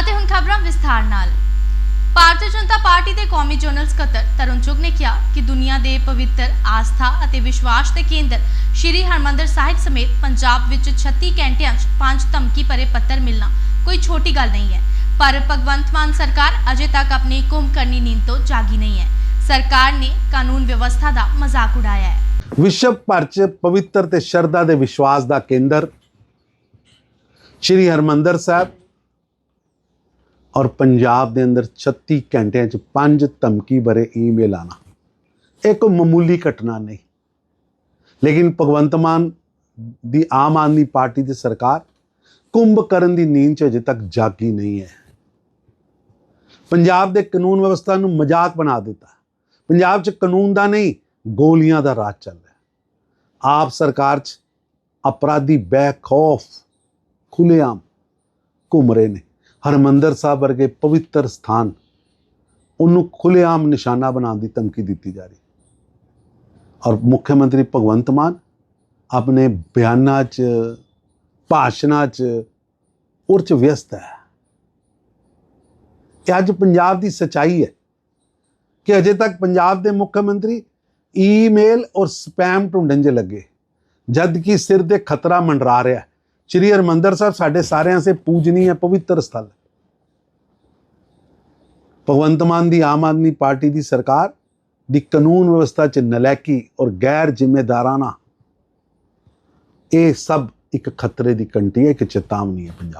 ਅਤੇ ਹੁਣ ਖਬਰਾਂ ਵਿਸਥਾਰ ਨਾਲ। ਭਾਰਤੀ ਜਨਤਾ ਪਾਰਟੀ ਦੇ ਕੌਮੀ ਜਨਰਲ ਸਕੱਤਰ ਤਰੁਣ ਚੁਗ ਨੇ ਕਿਹਾ ਕਿ ਦੁਨੀਆ ਦੇ ਪਵਿੱਤਰ, ਆਸਥਾ ਅਤੇ ਵਿਸ਼ਵਾਸ ਦੇ ਕੇਂਦਰ ਸ਼੍ਰੀ ਹਰਮੰਦਰ ਸਾਹਿਬ ਸਮੇਤ ਪੰਜਾਬ ਵਿੱਚ 36 ਘੰਟਿਆਂ 'ਚ ਪੰਜ ਧਮਕੀ ਭਰੇ ਪੱਤਰ ਮਿਲਣਾ ਕੋਈ ਛੋਟੀ ਗੱਲ ਨਹੀਂ ਹੈ। ਪਰ ਭਗਵੰਤ ਮਾਨ ਸਰਕਾਰ ਅਜੇ ਤੱਕ ਆਪਣੀ ਕੁੰਭਕਰਨੀ ਨੀਂਦ ਤੋਂ ਜਾਗੀ ਨਹੀਂ ਹੈ। ਸਰਕਾਰ ਨੇ ਕਾਨੂੰਨ ਵਿਵਸਥਾ ਦਾ ਮਜ਼ਾਕ ਉਡਾਇਆ ਹੈ। ਵਿਸ਼ਵ ਭਰ ਚ ਪਵਿੱਤਰ ਤੇ ਸ਼ਰਧਾ ਦੇ ਵਿਸ਼ਵਾਸ ਦਾ ਕੇਂਦਰ ਸ਼੍ਰੀ ਹਰਮੰਦਰ ਸਾਹਿਬ ਔਰ ਪੰਜਾਬ ਦੇ ਅੰਦਰ 36 ਘੰਟਿਆਂ ਚ ਪੰਜ ਧਮਕੀ ਭਰੇ ਈਮੇਲ ਆਣਾ ਇਹ ਕੋਈ ਮਾਮੂਲੀ ਘਟਨਾ ਨਹੀਂ। ਲੇਕਿਨ ਭਗਵੰਤ ਮਾਨ ਦੀ ਆਮ ਆਦਮੀ ਪਾਰਟੀ ਦੀ ਸਰਕਾਰ ਕੁੰਭ ਕਰਨ ਦੀ ਨੀਂਦ ਚ ਅਜੇ ਤੱਕ ਜਾਗੀ ਨਹੀਂ ਹੈ। ਪੰਜਾਬ ਦੇ ਕਾਨੂੰਨ ਵਿਵਸਥਾ ਨੂੰ ਮਜ਼ਾਕ ਬਣਾ ਦਿੱਤਾ। ਪੰਜਾਬ 'ਚ ਕਾਨੂੰਨ ਦਾ ਨਹੀਂ, ਗੋਲੀਆਂ ਦਾ ਰਾਜ ਚੱਲ ਰਿਹਾ। ਆਪ ਸਰਕਾਰ 'ਚ ਅਪਰਾਧੀ ਬੇਖੌਫ ਖੁੱਲ੍ਹੇਆਮ ਘੁੰਮ ਰਹੇ ਨੇ। ਹਰਮੰਦਰ ਸਾਹਿਬ ਵਰਗੇ ਪਵਿੱਤਰ ਸਥਾਨ, ਉਹਨੂੰ ਖੁੱਲ੍ਹੇਆਮ ਨਿਸ਼ਾਨਾ ਬਣਾਉਣ ਦੀ ਧਮਕੀ ਦਿੱਤੀ ਜਾ ਰਹੀ। ਔਰ ਮੁੱਖ ਮੰਤਰੀ ਭਗਵੰਤ ਮਾਨ ਆਪਣੇ ਬਿਆਨਾਂ 'ਚ, ਭਾਸ਼ਣਾਂ 'ਚ ਉਹ 'ਚ ਵਿਅਸਤ ਹੈ। ਇਹ ਅੱਜ ਪੰਜਾਬ ਦੀ ਸਚਾਈ ਹੈ ਕਿ ਅਜੇ ਤੱਕ ਪੰਜਾਬ ਦੇ ਮੁੱਖ ਮੰਤਰੀ ਈਮੇਲ ਔਰ ਸਪੈਮ ਢੂੰਡਣ 'ਚ ਲੱਗੇ ਜਦ ਕਿ ਸਿਰ ਦੇ ਖਤਰਾ ਮੰਡਰਾ ਰਿਹਾ ਸ਼੍ਰੀ ਹਰਮੰਦਰ ਸਾਹਿਬ ਸਾਡੇ ਸਾਰਿਆਂ ਸੇ ਪੂਜਨੀय ਪਵਿੱਤਰ ਸਥਲ। ਹੈ ਭਗਵੰਤ ਮਾਨ ਦੀ ਆਮ ਆਦਮੀ ਪਾਰਟੀ ਦੀ ਸਰਕਾਰ ਦੀ ਕਾਨੂੰਨ ਵਿਵਸਥਾ 'ਚ ਨਲਾਇਕੀ ਔਰ ਗੈਰ ਜ਼ਿੰਮੇਦਾਰਾਨਾ। ਇਹ ਸਭ ਇੱਕ ਖਤਰੇ ਦੀ ਘੰਟੀ ਹੈ, ਇੱਕ ਚੇਤਾਵਨੀ ਹੈ ਪੰਜਾਬ